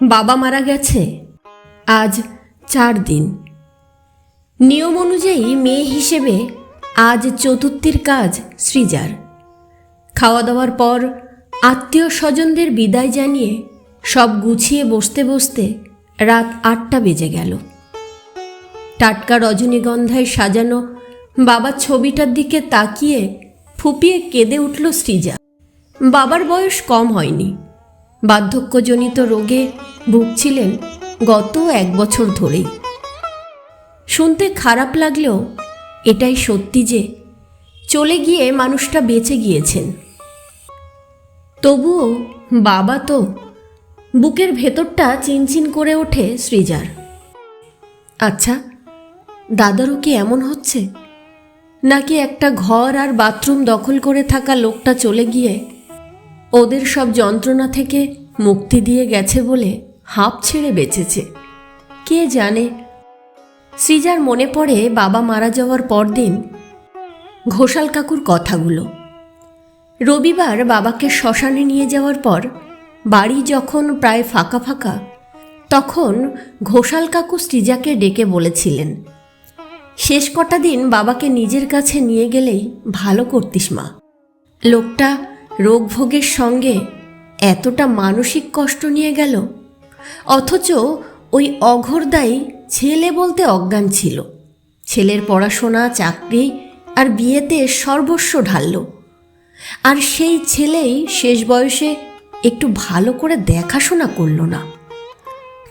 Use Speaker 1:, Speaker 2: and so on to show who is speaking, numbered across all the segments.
Speaker 1: বাবা মারা গেছে। আজ চার দিন। নিয়ম অনুযায়ী মেয়ে হিসেবে আজ চতুর্থীর কাজ সৃজার খাওয়া দাওয়ার পর আত্মীয় স্বজনদের বিদায় জানিয়ে সব গুছিয়ে বসতে বসতে রাত আটটা বেজে গেল। টাটকা রজনীগন্ধায় সাজানো বাবার ছবিটার দিকে তাকিয়ে ফুপিয়ে কেঁদে উঠল সৃজা বাবার বয়স কম হয়নি। বার্ধক্যজনিত রোগে ভুগছিলেন গত এক বছর ধরেই। শুনতে খারাপ লাগলেও এটাই সত্যি যে চলে গিয়ে মানুষটা বেঁচে গিয়েছেন। তবুও বাবা তো বুকের ভেতরটা চিনচিন করে ওঠে সৃজার আচ্ছা দাদারও কি এমন হচ্ছে? নাকি একটা ঘর আর বাথরুম দখল করে থাকা লোকটা চলে গিয়ে ওদের সব যন্ত্রণা থেকে মুক্তি দিয়ে গেছে বলে হাঁপ ছেড়ে বেঁচেছে। কে জানে? সৃজার মনে পড়ে বাবা মারা যাওয়ার পরদিন ঘোষাল কাকুর কথাগুলো। রবিবার বাবাকে শ্মশানে নিয়ে যাওয়ার পর বাড়ি যখন প্রায় ফাঁকা ফাঁকা, তখন ঘোষাল কাকু সৃজাকে ডেকে বলেছিলেন, শেষ কটা দিন বাবাকে নিজের কাছে নিয়ে গেলেই ভালো করতিস মা। লোকটা রোগভোগের সঙ্গে এতটা মানসিক কষ্ট নিয়ে গেল, অথচ ওই অঘরদাই ছেলে বলতে অজ্ঞান ছিল। ছেলের পড়াশোনা, চাকরি আর বিয়েতে সর্বস্ব ঢালল। আর সেই ছেলেই শেষ বয়সে একটু ভালো করে দেখাশোনা করল না।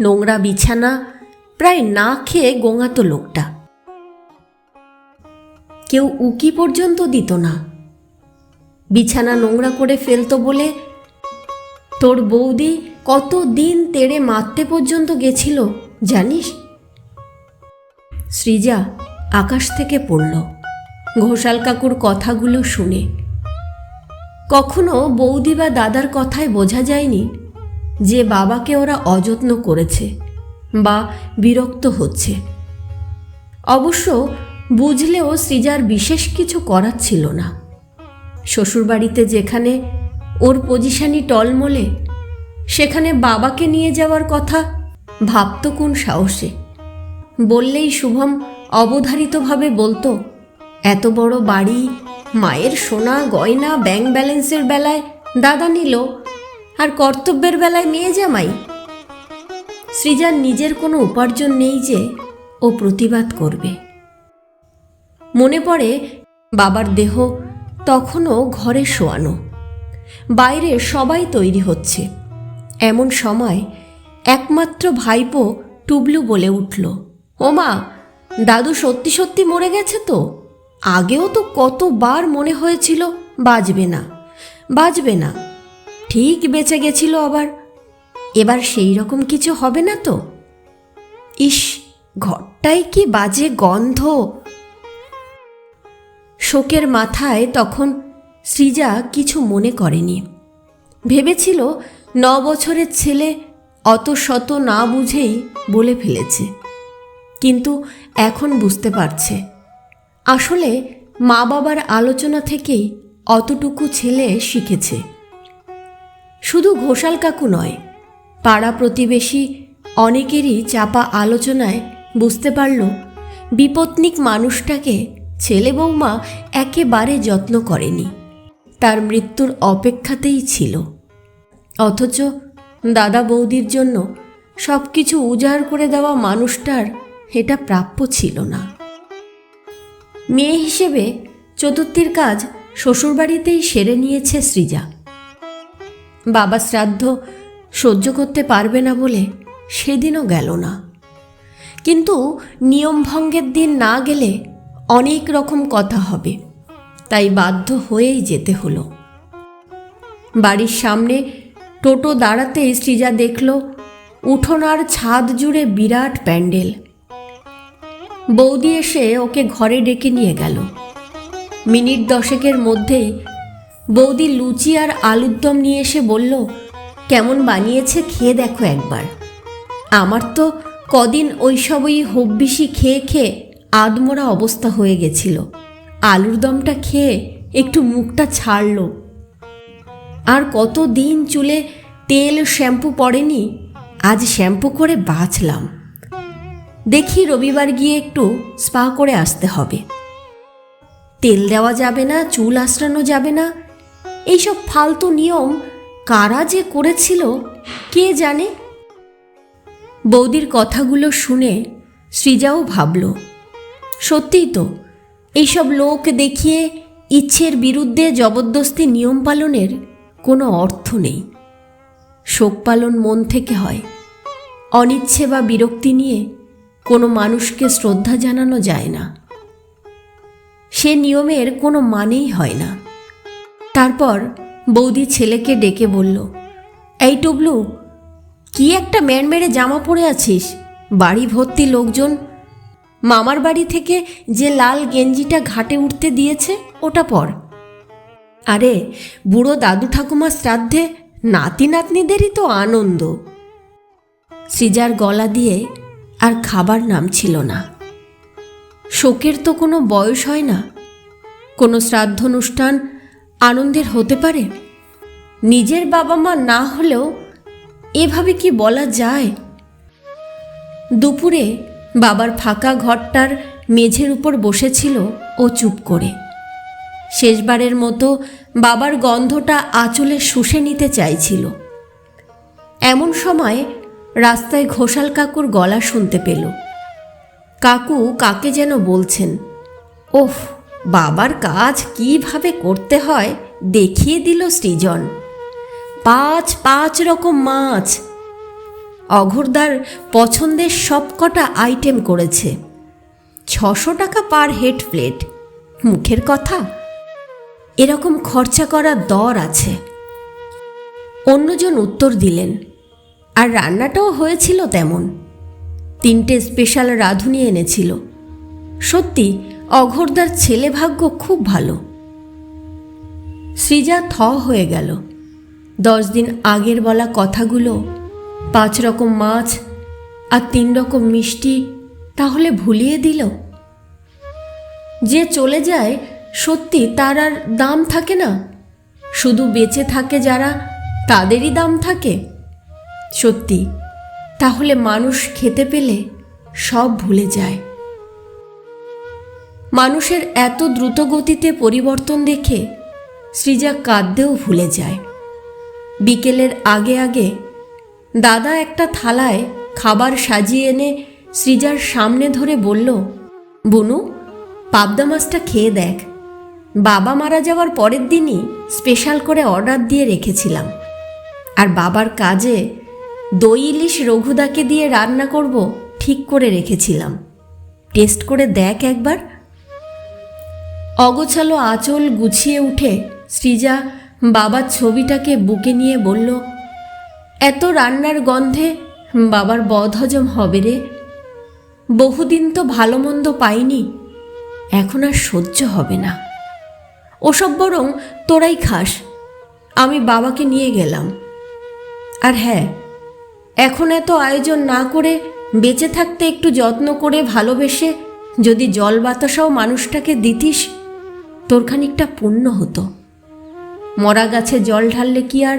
Speaker 1: নোংরা বিছানা, প্রায় না খেয়ে গোঙাতো লোকটা। কেউ উকি পর্যন্ত দিত না। বিছানা নোংরা করে ফেলতো বলে তোর বৌদি কত দিন তেড়ে মারতে পর্যন্ত গেছিল, জানিস? সৃজা আকাশ থেকে পড়ল। ঘোষাল কাকুর কথাগুলো শুনে। কখনো বৌদি বা দাদার কথায় বোঝা যায়নি যে বাবাকে ওরা অযত্ন করেছে বা বিরক্ত হচ্ছে। অবশ্য বুঝলেও সৃজার বিশেষ কিছু করার ছিল না। শ্বশুরবাড়িতে যেখানে ওর পজিশানি টলমলে, সেখানে বাবাকে নিয়ে যাওয়ার কথা ভাবত কোন সাহসে। বললেই শুভম অবধারিতভাবে বলতো, এত বড় বাড়ি, মায়ের সোনা, গয়না, ব্যাংক ব্যালেন্সের বেলায় দাদা নিল, আর কর্তব্যের বেলায় মেয়ে জামাই? সৃজার নিজের কোনো উপার্জন নেই যে ও প্রতিবাদ করবে। মনে পড়ে বাবার দেহ তখনও ঘরে শোয়ানো। বাইরে সবাই তৈরি হচ্ছে। এমন সময় একমাত্র ভাইপো টুবলু বলে উঠল ওমা দাদু সত্যি সত্যি মরে গেছে তো? আগেও তো কতবার মনে হয়েছিল, বাজবে না বাজবে না। ঠিক বেঁচে গেছিল আবার। এবার সেই রকম কিছু হবে না তো? ইস ঘরটাই কি বাজে গন্ধ! শোকের মাথায় তখন সৃজা কিছু মনে করেনি। ভেবেছিল ন বছরের ছেলে অত শত না বুঝেই বলে ফেলেছে। কিন্তু এখন বুঝতে পারছে। আসলে মা বাবার আলোচনা থেকেই অতটুকু ছেলে শিখেছে। শুধু ঘোষাল কাকু নয়, পাড়া প্রতিবেশী অনেকেরই চাপা আলোচনায় বুঝতে পারল বিপত্নিক মানুষটাকে ছেলে বৌমা একেবারে যত্ন করেনি। তার মৃত্যুর অপেক্ষাতেই ছিল। অথচ দাদা বৌদির জন্য সব কিছু উজাড় করে দেওয়া মানুষটার এটা প্রাপ্য ছিল না। মেয়ে হিসেবে চতুর্থীর কাজ শ্বশুরবাড়িতেই সেরে নিয়েছে সৃজা। বাবা শ্রাদ্ধ সহ্য করতে পারবে না বলে সেদিনও গেল না। কিন্তু নিয়মভঙ্গের দিন না গেলে অনেক রকম কথা হবে। তাই বাধ্য হয়েই যেতে হলো। বাড়ির সামনে টোটো দাঁড়াতেই সৃজা দেখল উঠোনার ছাদ জুড়ে বিরাট প্যান্ডেল। বৌদি এসে ওকে ঘরে ডেকে নিয়ে গেল। মিনিট দশেকের মধ্যেই বৌদি লুচি আর আলুর দম নিয়ে এসে বলল, কেমন বানিয়েছে খেয়ে দেখো একবার। আমার তো কদিন ওইসবই হব্বিসি খেয়ে খেয়ে আদমোরা অবস্থা হয়ে গেছিল। আলুর দমটা খেয়ে একটু মুখটা ছাড়লো। আর কত দিন চুলে তেল, শ্যাম্পু পড়েনি, আজ শ্যাম্পু করে বাঁচলাম। দেখি রবিবার গিয়ে একটু স্পা করে আসতে হবে। তেল দেওয়া যাবে না, চুল আশ্রানো যাবে না। এইসব ফালতু নিয়ম কারা যে করেছিল, কে জানে? বৌদির কথাগুলো শুনে সৃজাও ভাবল সত্যিই তো, এইসব লোক দেখিয়ে ইচ্ছের বিরুদ্ধে জবরদস্তি নিয়ম পালনের কোনো অর্থ নেই। শোক পালন মন থেকে হয়। অনিচ্ছে বা বিরক্তি নিয়ে কোনো মানুষকে শ্রদ্ধা জানানো যায় না। সে নিয়মের কোনো মানেই হয় না। তারপর বৌদি ছেলেকে ডেকে বলল, এই টুবলু, কি একটা ম্যান মেরে জামা পরে আছিস? বাড়ি ভর্তি লোকজন মামার বাড়ি থেকে যে লাল গেঞ্জিটা ঘাটে উঠতে দিয়েছে, ওটা পর। আরে, বুড়ো দাদু ঠাকুমার শ্রাদ্ধে নাতি নাতনিদেরই তো আনন্দ। সৃজার গলা দিয়ে আর খাবার নাম ছিল না। শোকের তো কোনো বয়স হয় না। কোনো শ্রাদ্ধ অনুষ্ঠান আনন্দের হতে পারে? নিজের বাবা মা না হলেও এভাবে কি বলা যায়? দুপুরে বাবার ফাঁকা ঘরটার মেঝের উপর বসেছিল ও চুপ করে। শেষবারের মতো বাবার গন্ধটা আঁচলে শুষে নিতে চাইছিল। এমন সময় রাস্তায় ঘোষাল কাকুর গলা শুনতে পেল। কাকু কাকে যেন বলছেন। ওফ, বাবার কাজ কীভাবে করতে হয় দেখিয়ে দিল সৃজন। পাঁচ পাঁচ রকম মাছ অঘোরদার পছন্দের সবকটা আইটেম করেছে। ছশো টাকা পার হেড প্লেট। মুখের কথা? এরকম খরচা করার দর আছে। অন্যজন উত্তর দিলেন, আর রান্নাটাও হয়েছিল তেমন। তিনটে স্পেশাল রাঁধুনি এনেছিল। সত্যি, অঘোরদার ছেলে ভাগ্য খুব ভালো। সৃজা থ হয়ে গেল। দশ দিন আগের বলা কথাগুলো পাঁচ রকম মাছ আর তিন রকম মিষ্টি তাহলে ভুলিয়ে দিল? যে চলে যায়, সত্যি তার আর দাম থাকে না। শুধু বেঁচে থাকে যারা, তাদেরই দাম থাকে। সত্যি, তাহলে মানুষ খেতে পেলে সব ভুলে যায়। মানুষের এত দ্রুত গতিতে পরিবর্তন দেখে সৃজা কাঁদতেও ভুলে যায়। বিকেলের আগে আগে দাদা একটা থালায় খাবার সাজিয়ে এনে সৃজার সামনে ধরে বলল, বুনু, পাবদা মাছটা খেয়ে দেখ। বাবা মারা যাওয়ার পরের দিনই স্পেশাল করে অর্ডার দিয়ে রেখেছিলাম। আর বাবার কাজে দই, ইলিশ, রঘুদাকে দিয়ে রান্না করব ঠিক করে রেখেছিলাম। টেস্ট করে দেখ একবার। অগোছালো আঁচল গুছিয়ে উঠে সৃজা বাবার ছবিটাকে বুকে নিয়ে বলল এত রান্নার গন্ধে বাবার বদহজম হবে রে। বহুদিন তো ভালো মন্দ পাইনি, এখন আর সহ্য হবে না। ওসব বরং তোরাই খাস, আমি বাবাকে নিয়ে গেলাম। আর হ্যাঁ এখন এত আয়োজন না করে বেঁচে থাকতে একটু যত্ন করে ভালোবেসে যদি জল বাতাসাও মানুষটাকে দিতিস, তোর খানিকটা পুণ্য হতো। মরা গাছে জল ঢাললে কি আর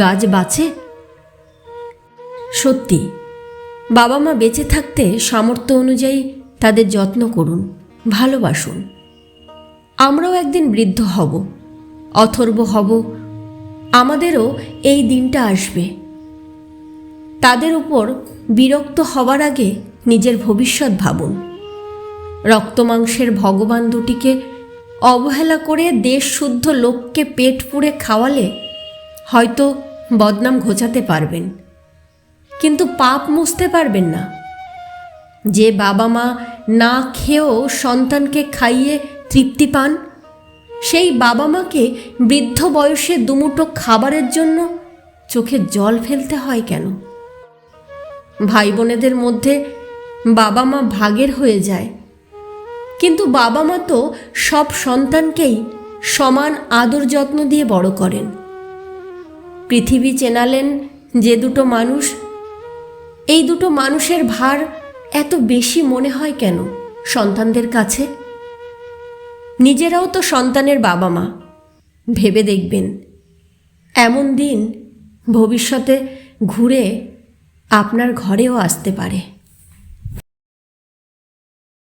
Speaker 1: গাছ বাঁচে? সত্যি বাবা মা বেঁচে থাকতে সামর্থ্য অনুযায়ী তাদের যত্ন করুন, ভালোবাসুন। আমরাও একদিন বৃদ্ধ হব, অথর্ব হব, আমাদেরও এই দিনটা আসবে। তাদের উপর বিরক্ত হওয়ার আগে নিজের ভবিষ্যৎ ভাবুন। রক্তমাংসের ভগবান দুটিকে অবহেলা করে দেশ শুদ্ধ লোককে পেট পুড়ে খাওয়ালে হয়তো বদনাম ঘোচাতে পারবেন। কিন্তু পাপ মুছতে পারবেন না। যে বাবা মা না খেয়েও সন্তানকে খাইয়ে তৃপ্তি পান, সেই বাবা মাকে বৃদ্ধ বয়সে দুমুটো খাবারের জন্য চোখে জল ফেলতে হয় কেন? ভাই বোনেদের মধ্যে বাবা মা ভাগের হয়ে যায়। কিন্তু বাবা মা তো সব সন্তানকেই সমান আদর যত্ন দিয়ে বড় করেন। পৃথিবী চেনালেন যে দুটো মানুষ এই দুটো মানুষের ভার এত বেশি মনে হয় কেন সন্তানদের কাছে? নিজেরাও তো সন্তানের বাবা মা ভেবে দেখবেন, এমন দিন ভবিষ্যতে ঘুরে আপনার ঘরেও আসতে পারে।